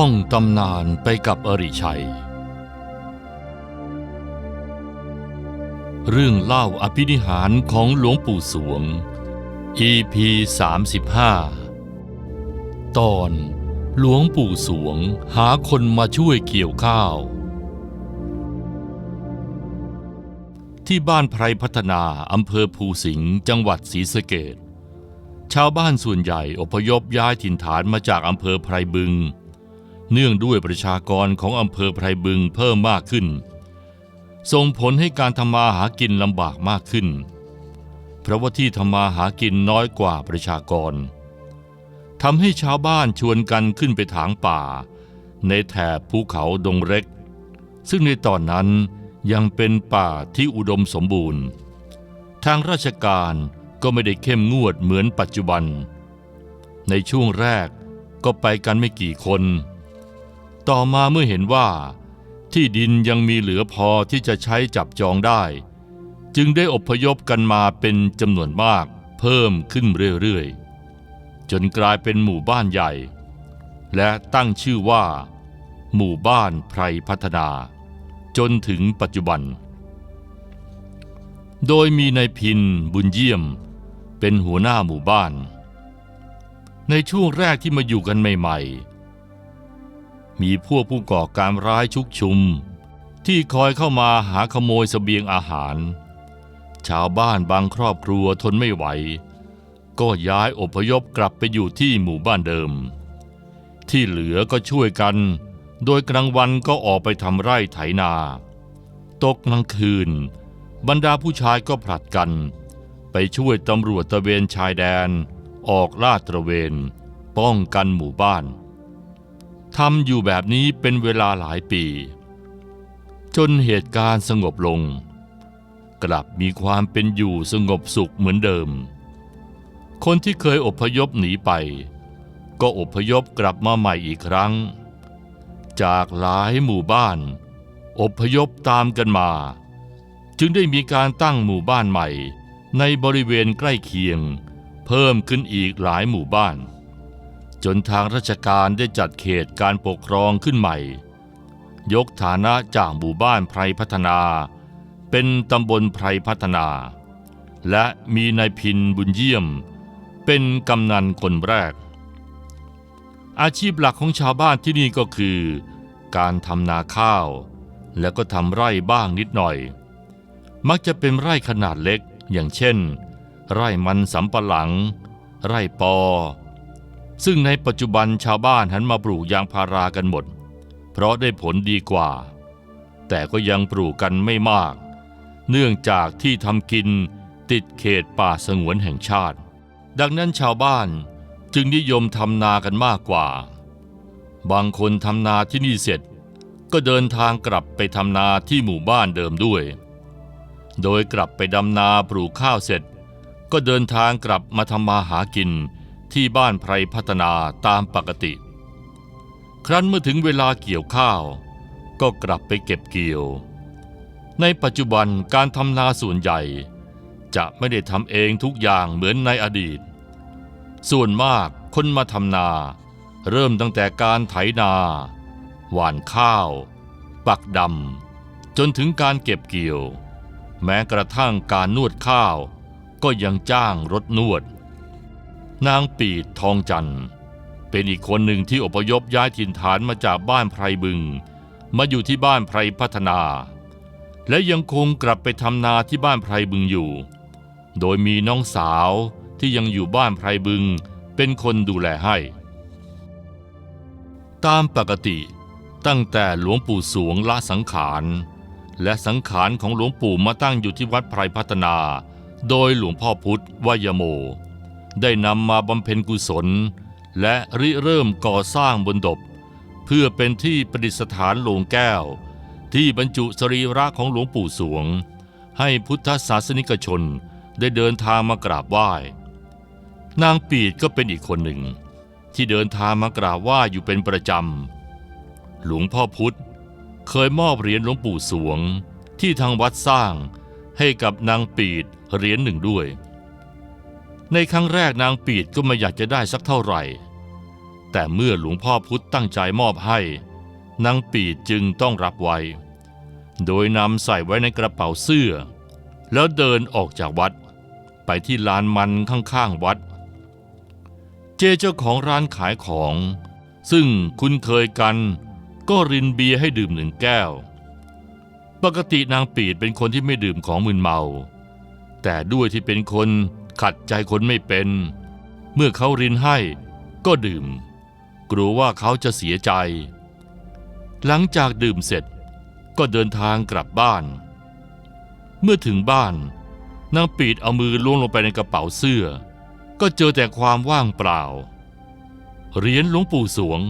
ท่องตำนานไปกับอริชัย เรื่องเล่าอภินิหารของหลวงปู่สวง EP 35 ตอนหลวงปู่สวงหาคนมาช่วยเกี่ยวข้าว ที่บ้านไพรพัฒนาอำเภอภูสิงห์จังหวัดศรีสะเกษชาวบ้านส่วนใหญ่อพยพย้ายถิ่นฐานมาจากอำเภอไพรบึง เนื่องด้วยประชากรของอำเภอไพรบึงเพิ่มมากขึ้น ส่งผลให้การทำมาหากินลำบากมากขึ้น เพราะว่าที่ทำมาหากินน้อยกว่าประชากรทำให้ชาวบ้านชวนกันขึ้นไปถางป่า ในแถบภูเขาดงเล็ก ซึ่งในตอนนั้นยังเป็นป่าที่อุดมสมบูรณ์ ทางราชการก็ไม่ได้เข้มงวดเหมือนปัจจุบัน ในช่วงแรกก็ไปกันไม่กี่คน ต่อมาเมื่อเห็นว่า ที่ดินยังมีเหลือพอที่จะใช้จับจองได้ จึงได้อพยพกันมาเป็นจำนวนมากเพิ่มขึ้นเรื่อยๆ จนกลายเป็นหมู่บ้านใหญ่ และตั้งชื่อว่า หมู่บ้านไพรพัฒนา จนถึงปัจจุบัน โดยมีนายพินบุญเยี่ยม เป็นหัวหน้าหมู่บ้าน ในช่วงแรกที่มาอยู่กันใหม่ๆ มีพวกผู้ก่อการร้ายชุกชุม ที่คอยเข้ามาหาขโมยเสบียงอาหาร ชาวบ้านบางครอบครัวทนไม่ไหว ก็ย้ายอพยพกลับไปอยู่ที่หมู่บ้านเดิม ที่เหลือก็ช่วยกัน โดยกลางวันก็ออกไปทำไร่ไถนา ตกกลางคืน บรรดาผู้ชายก็ผลัดกัน ไปช่วยตำรวจตระเวนชายแดน ออกลาดตระเวน ป้องกันหมู่บ้าน ทำอยู่แบบนี้เป็นเวลาหลายปี จนเหตุการณ์สงบลง กลับมีความเป็นอยู่สงบสุขเหมือนเดิม คนที่เคยอพยพหนีไป ก็อพยพกลับมาใหม่อีกครั้ง จากหลายหมู่บ้าน อพยพตามกันมา จึงได้มีการตั้งหมู่บ้านใหม่ ในบริเวณใกล้เคียง เพิ่มขึ้นอีกหลายหมู่บ้าน จนทางราชการได้จัดเขตการปกครองขึ้นใหม่ ยกฐานะจากหมู่บ้านไพรพัฒนา เป็นตำบลไพรพัฒนา และมีนายพินบุญเยี่ยม เป็นกำนันคนแรก อาชีพหลักของชาวบ้านที่นี่ก็คือ การทำนาข้าว แล้วก็ทำไร่บ้างนิดหน่อย มักจะเป็นไร่ขนาดเล็กอย่างเช่น ไร่มันสำปะหลัง ไร่ปอ ซึ่งในปัจจุบันชาวบ้านหันมาปลูกยางพารากันหมด เพราะได้ผลดีกว่า แต่ก็ยังปลูกกันไม่มาก เนื่องจากที่ทำกินติดเขตป่าสงวนแห่งชาติ ดังนั้นชาวบ้านจึงนิยมทำนากันมากกว่า บางคนทำนาที่นี่เสร็จ ก็เดินทางกลับไปทำนาที่หมู่บ้านเดิมด้วย โดยกลับไปดำนาปลูกข้าวเสร็จ ก็เดินทางกลับมาทำมาหากิน ที่บ้านไพรพัฒนาตามปกติ ครั้นเมื่อถึงเวลาเกี่ยวข้าว ก็กลับไปเก็บเกี่ยว ในปัจจุบันการทำนาส่วนใหญ่ จะไม่ได้ทำเองทุกอย่างเหมือนในอดีต ส่วนมากคนมาทำนา เริ่มตั้งแต่การไถนา หว่านข้าว ปักดำจนถึงการเก็บเกี่ยว แม้กระทั่งการนวดข้าวก็ยังจ้างรถนวด นางปีดทองจันทร์เป็นอีกคนหนึ่งที่อพยพย้ายถิ่นฐานมาจากบ้านไพรบึง มาอยู่ที่บ้านไพรพัฒนา และยังคงกลับไปทำนาที่บ้านไพรบึงอยู่ โดยมีน้องสาวที่ยังอยู่บ้านไพรบึงเป็นคนดูแลให้ ตามปกติตั้งแต่หลวงปู่สวงละสังขาร และสังขารของหลวงปู่มาตั้งอยู่ที่วัดไพรพัฒนา โดยหลวงพ่อพุธวยโม ได้นำมาบำเพ็ญกุศล และริเริ่มก่อสร้างบนดบ เพื่อเป็นที่ประดิษฐานโลงแก้ว ที่บรรจุสรีระของหลวงปู่สวง ให้พุทธศาสนิกชนได้เดินทางมากราบไหว้ นางปีดก็เป็นอีกคนหนึ่ง ที่เดินทางมากราบไหว้อยู่เป็นประจำ หลวงพ่อพุธเคยมอบเหรียญหลวงปู่สวง ที่ทางวัดสร้างให้กับนางปีดเหรียญหนึ่งด้วย ในครั้งแรกนางปีดก็ไม่อยากจะได้สักเท่าไหร่ แต่เมื่อหลวงพ่อพุธตั้งใจมอบให้ นางปีดจึงต้องรับไว้ โดยนำใส่ไว้ในกระเป๋าเสื้อ แล้วเดินออกจากวัด ไปที่ลานมันข้างๆวัด เจเจ้าของร้านขายของ ซึ่งคุ้นเคยกันก็รินเบียร์ให้ดื่มหนึ่งแก้ว ปกตินางปีดเป็นคนที่ไม่ดื่มของมึนเมา แต่ด้วยที่เป็นคน ขัดใจคนไม่เป็น เมื่อเขารินให้ก็ดื่ม กลัวว่าเขาจะเสียใจ หลังจากดื่มเสร็จก็เดินทางกลับบ้าน เมื่อถึงบ้าน นางปีดเอามือล้วงลงไปในกระเป๋าเสื้อ ก็เจอแต่ความว่างเปล่า เหรียญหลวงปู่สวง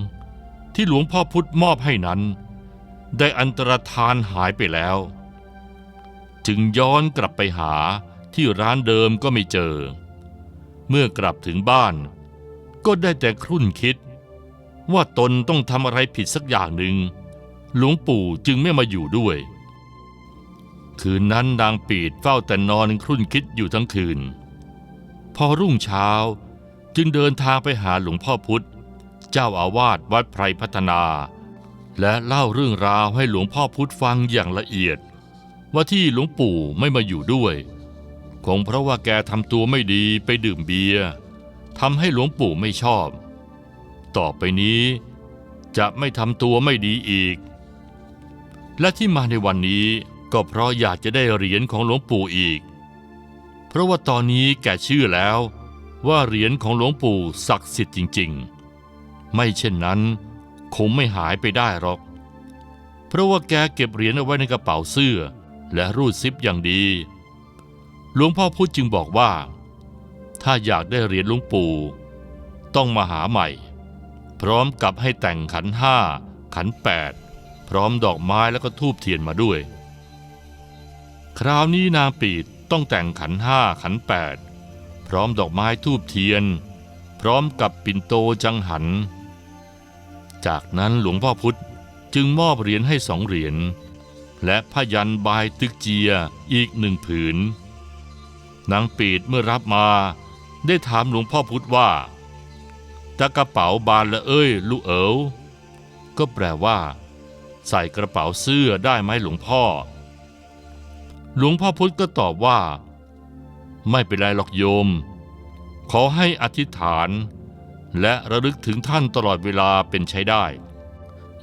ที่หลวงพ่อพุธมอบให้นั้น ได้อันตรธานหายไปแล้ว จึงย้อนกลับไปหา ที่ร้านเดิมก็ไม่เจอ เมื่อกลับถึงบ้าน ก็ได้แต่ครุ่นคิด ว่าตนต้องทำอะไรผิดสักอย่างหนึ่ง หลวงปู่จึงไม่มาอยู่ด้วย คืนนั้นนางปีดเฝ้าแต่นอนครุ่นคิดอยู่ทั้งคืน พอรุ่งเช้าจึงเดินทางไปหาหลวงพ่อพุธ เจ้าอาวาสวัดไพรพัฒนา และเล่าเรื่องราวให้หลวงพ่อพุธฟังอย่างละเอียด ว่าที่หลวงปู่ไม่มาอยู่ด้วย คงเพราะว่าแกทำตัวไม่ดีไปดื่มเบียร์ทำให้หลวงปู่ไม่ชอบ ต่อไปนี้ จะไม่ทำตัวไม่ดีอีก และที่มาในวันนี้ก็เพราะอยากจะได้เหรียญของหลวงปู่อีก เพราะว่าตอนนี้แกเชื่อแล้วว่าเหรียญของหลวงปู่ศักดิ์สิทธิ์จริง ๆ ไม่เช่นนั้น คงไม่หายไปได้หรอก เพราะว่าแกเก็บเหรียญเอาไว้ในกระเป๋าเสื้อ และรูดซิปอย่างดี หลวงพ่อพุธจึงบอกว่า ถ้าอยากได้เหรียญหลวงปู่ ต้องมาหาใหม่ พร้อมกับให้แต่งขันห้าขันแปดพร้อมดอกไม้แล้วก็ทูบเทียนมาด้วย คราวนี้นางปีดต้องแต่งขันห้าขันแปดพร้อมดอกไม้ทูบเทียน พร้อมกับปิ่นโตจังหัน จากนั้นหลวงพ่อพุธจึงมอบเหรียญให้สองเหรียญและพยันบายตึกเจียอีกหนึ่งผืน นางปีดเมื่อรับมา ได้ถามหลวงพ่อพุธว่าตะกระเป๋าบานละเอ้ยลูกเอ๋วก็แปลว่า ใส่กระเป๋าเสื้อได้ไหมหลวงพ่อ หลวงพ่อพุธก็ตอบว่า ไม่เป็นไรหรอกโยม ขอให้อธิษฐาน และระลึกถึงท่านตลอดเวลาเป็นใช้ได้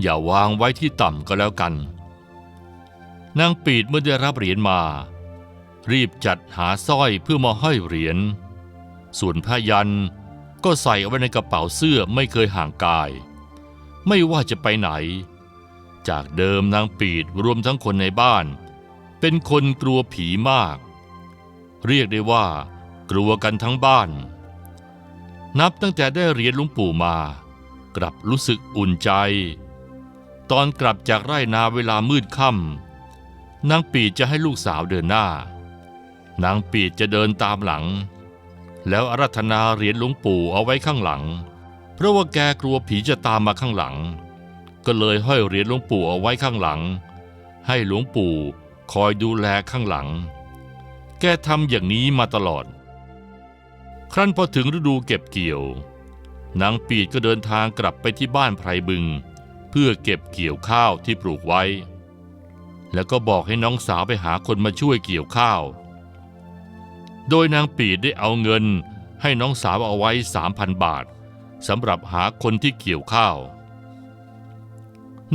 อย่าวางไว้ที่ต่ำก็แล้วกัน นางปีดเมื่อได้รับเหรียญมา รีบจัดหาสร้อยเพื่อมาห้อยเหรียญ ส่วนผ้ายันก็ใส่เอาไว้ในกระเป๋าเสื้อไม่เคยห่างกาย ไม่ว่าจะไปไหน จากเดิมนางปีดรวมทั้งคนในบ้าน เป็นคนกลัวผีมาก เรียกได้ว่ากลัวกันทั้งบ้าน นับตั้งแต่ได้เหรียญลวงปู่มา กลับรู้สึกอุ่นใจ ตอนกลับจากไร่นาเวลามืดค่ำนางปีดจะให้ลูกสาวเดินหน้า นางปีดจะเดินตามหลัง แล้วอารัธนาเหรียญหลวงปู่เอาไว้ข้างหลัง เพราะว่าแกกลัวผีจะตามมาข้างหลัง ก็เลยห้อยเหรียญหลวงปู่เอาไว้ข้างหลัง ให้หลวงปู่คอยดูแลข้างหลัง แกทำอย่างนี้มาตลอด ครั้นพอถึงฤดูเก็บเกี่ยว นางปีดก็เดินทางกลับไปที่บ้านไพรบึง เพื่อเก็บเกี่ยวข้าวที่ปลูกไว้ แล้วก็บอกให้น้องสาวไปหาคนมาช่วยเกี่ยวข้าว โดยนางปีดได้เอาเงิน ให้น้องสาวเอาไว้สามพันบาทสำหรับหาคนที่เกี่ยวข้าว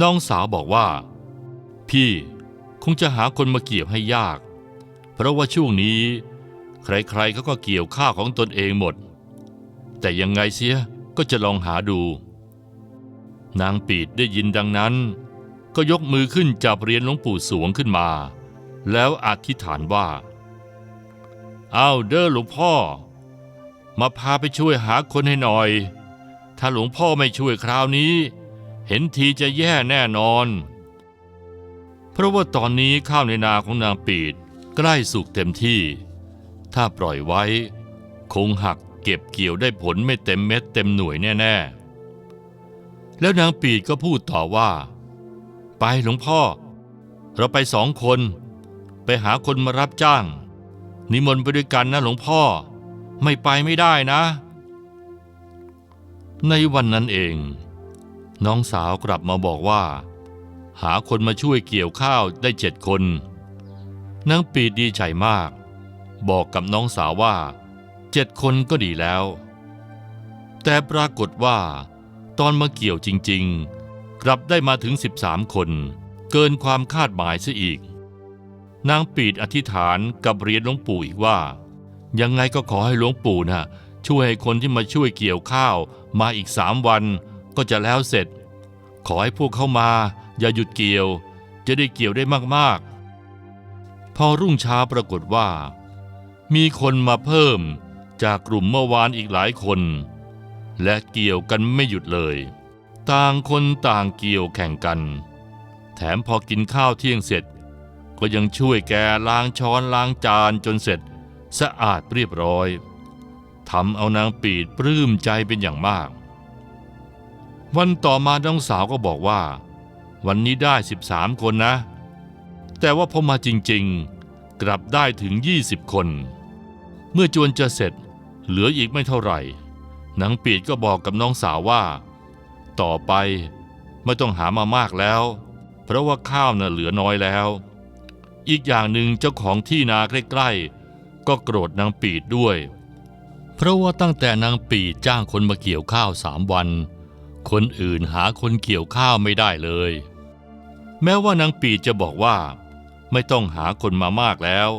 น้องสาวบอกว่า พี่คงจะหาคนมาเกี่ยวให้ยาก เพราะว่าช่วงนี้ ใครๆเขาก็เกี่ยวข้าวของตนเองหมด แต่ยังไงเสียก็จะลองหาดู นางปีดได้ยินดังนั้น ก็ยกมือขึ้นจับเหรียญหลวงปู่สวงขึ้นมา แล้วอธิษฐานว่า เอาเด้อหลวงพ่อ มาพาไปช่วยหาคนให้หน่อย ถ้าหลวงพ่อไม่ช่วยคราวนี้ เห็นทีจะแย่แน่นอน เพราะว่าตอนนี้ข้าวในนาของนางปีดใกล้สุกเต็มที่ ถ้าปล่อยไว้ คงหักเก็บเกี่ยวได้ผลไม่เต็มเม็ดเต็มหน่วยแน่ ๆ แล้วนางปีดก็พูดต่อว่า ไปหลวงพ่อ เราไปสองคน ไปหาคนมารับจ้าง นิมนต์ไปด้วยกันนะหลวงพ่อ ไม่ไปไม่ได้นะ ในวันนั้นเอง น้องสาวกลับมาบอกว่า หาคนมาช่วยเกี่ยวข้าวได้เจ็ดคนนางปีดดีใจมาก บอกกับน้องสาวว่าเจ็ดคนก็ดีแล้ว แต่ปรากฏว่าตอนมาเกี่ยวจริง ๆ กลับได้มาถึง 13 คน เกินความคาดหมายซะอีก นางปีดอธิษฐานกับเรียนหลวงปู่อีกว่า ยังไงก็ขอให้หลวงปู่น่ะช่วยให้คนที่มาช่วยเกี่ยวข้าวมาอีกสามวัน ก็จะแล้วเสร็จ ขอให้พวกเข้ามา อย่าหยุดเกี่ยว จะได้เกี่ยวได้มากๆ พอรุ่งเช้าปรากฏว่า มีคนมาเพิ่มจากกลุ่มเมื่อวานอีกหลายคน และเกี่ยวกันไม่หยุดเลย ต่างคนต่างเกี่ยวแข่งกัน แถมพอกินข้าวเที่ยงเสร็จ ก็ยังช่วยแกล้างช้อนล้างจานจนเสร็จ สะอาดเรียบร้อยทำเอานางปีดปลื้มใจเป็นอย่างมาก วันต่อมาน้องสาวก็บอกว่า วันนี้ได้ 13 คนนะ แต่ว่าพอมาจริงๆ กลับได้ถึง 20 คน เมื่อจวนจะเสร็จเหลืออีกไม่เท่าไหร่นางปีดก็บอกกับน้องสาวว่า ต่อไปไม่ต้องหามามากแล้ว เพราะว่าข้าวน่ะเหลือน้อยแล้ว อีกอย่างหนึ่งเจ้าของที่นาใกล้ๆ ก็โกรธนางปีดด้วย เพราะว่าตั้งแต่นางปีดจ้างคนมาเกี่ยวข้าวสามวัน คนอื่นหาคนเกี่ยวข้าวไม่ได้เลย แม้ว่านางปีดจะบอกว่า ไม่ต้องหาคนมามากแล้ว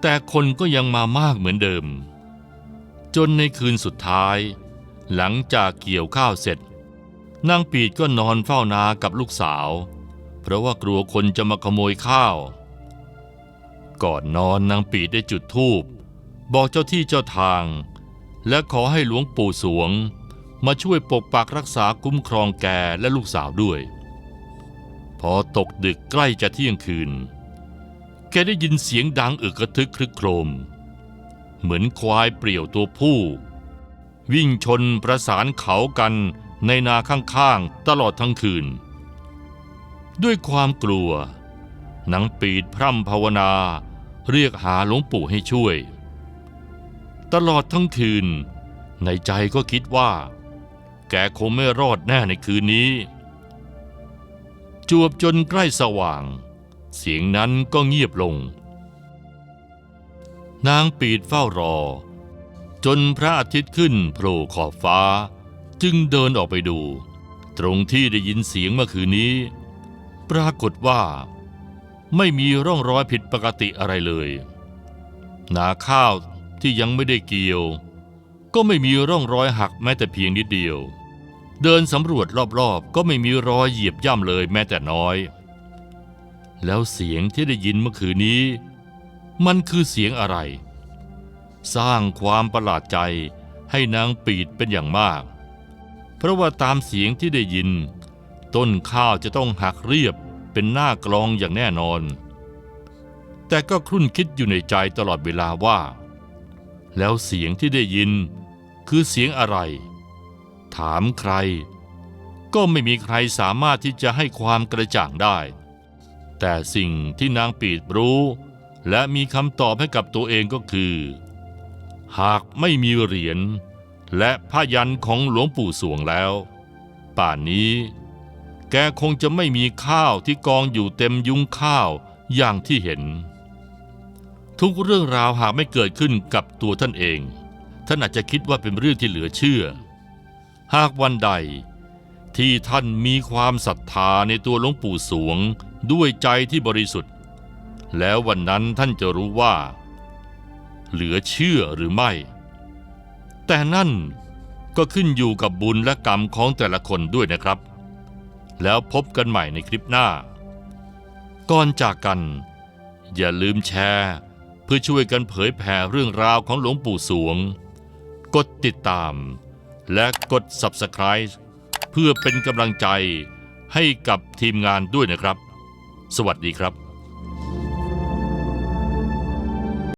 แต่คนก็ยังมามากเหมือนเดิม จนในคืนสุดท้าย หลังจากเกี่ยวข้าวเสร็จนางปีดก็นอนเฝ้านากับลูกสาว เพราะว่ากลัวคนจะมาขโมยข้าว ก่อนนอนนางปีดได้จุดธูป บอกเจ้าที่เจ้าทาง และขอให้หลวงปู่สวง มาช่วยปกปักรักษาคุ้มครองแกและลูกสาวด้วย พอตกดึกใกล้จะเที่ยงคืน แกได้ยินเสียงดังอึกกระทึกครึกโครม เหมือนควายเปรี่ยวตัวผู้ วิ่งชนประสานเขากันในนาข้างๆตลอดทั้งคืน ด้วยความกลัว นางปีดพร่ำภาวนา เรียกหาหลวงปู่ให้ช่วย ตลอดทั้งคืน ในใจก็คิดว่า แกคงไม่รอดแน่ในคืนนี้ จวบจนใกล้สว่าง เสียงนั้นก็เงียบลง นางปีดเฝ้ารอ จนพระอาทิตย์ขึ้นโผล่ขอบฟ้า จึงเดินออกไปดู ตรงที่ได้ยินเสียงเมื่อคืนนี้ ปรากฏว่า ไม่มีร่องรอยผิดปกติอะไรเลย นาข้าวที่ยังไม่ได้เกี่ยว ก็ไม่มีร่องรอยหักแม้แต่เพียงนิดเดียว เดินสำรวจรอบๆ ก็ไม่มีรอยเหยียบย่ำเลยแม้แต่น้อย แล้วเสียงที่ได้ยินเมื่อคืนนี้ มันคือเสียงอะไร สร้างความประหลาดใจให้นางปีดเป็นอย่างมาก เพราะว่าตามเสียงที่ได้ยิน ต้นข้าวจะต้องหักเรียบ เป็นหน้ากลองอย่างแน่นอน แต่ก็ครุ่นคิดอยู่ในใจตลอดเวลาว่า แล้วเสียงที่ได้ยิน คือเสียงอะไร ถามใคร ก็ไม่มีใครสามารถที่จะให้ความกระจ่างได้ แต่สิ่งที่นางปีดรู้ และมีคำตอบให้กับตัวเองก็คือ หากไม่มีเหรียญและผ้ายันของหลวงปู่สวงแล้ว ป่านนี้ แกคงจะไม่มีข้าวที่กองอยู่เต็มยุ้งข้าวอย่างที่เห็น ทุกเรื่องราวหากไม่เกิดขึ้นกับตัวท่านเอง ท่านอาจจะคิดว่าเป็นเรื่องที่เหลือเชื่อ หากวันใด ที่ท่านมีความศรัทธาในตัวหลวงปู่สวงด้วยใจที่บริสุทธิ์ แล้ววันนั้นท่านจะรู้ว่า เหลือเชื่อหรือไม่ แต่นั่นก็ขึ้นอยู่กับบุญและกรรมของแต่ละคนด้วยนะครับ แล้วพบกันใหม่ในคลิปหน้า ก่อนจากกัน อย่าลืมแชร์ เพื่อช่วยกันเผยแผ่เรื่องราวของหลวงปู่สวง กดติดตาม และกด Subscribe เพื่อเป็นกำลังใจให้กับทีมงานด้วยนะครับ สวัสดีครับ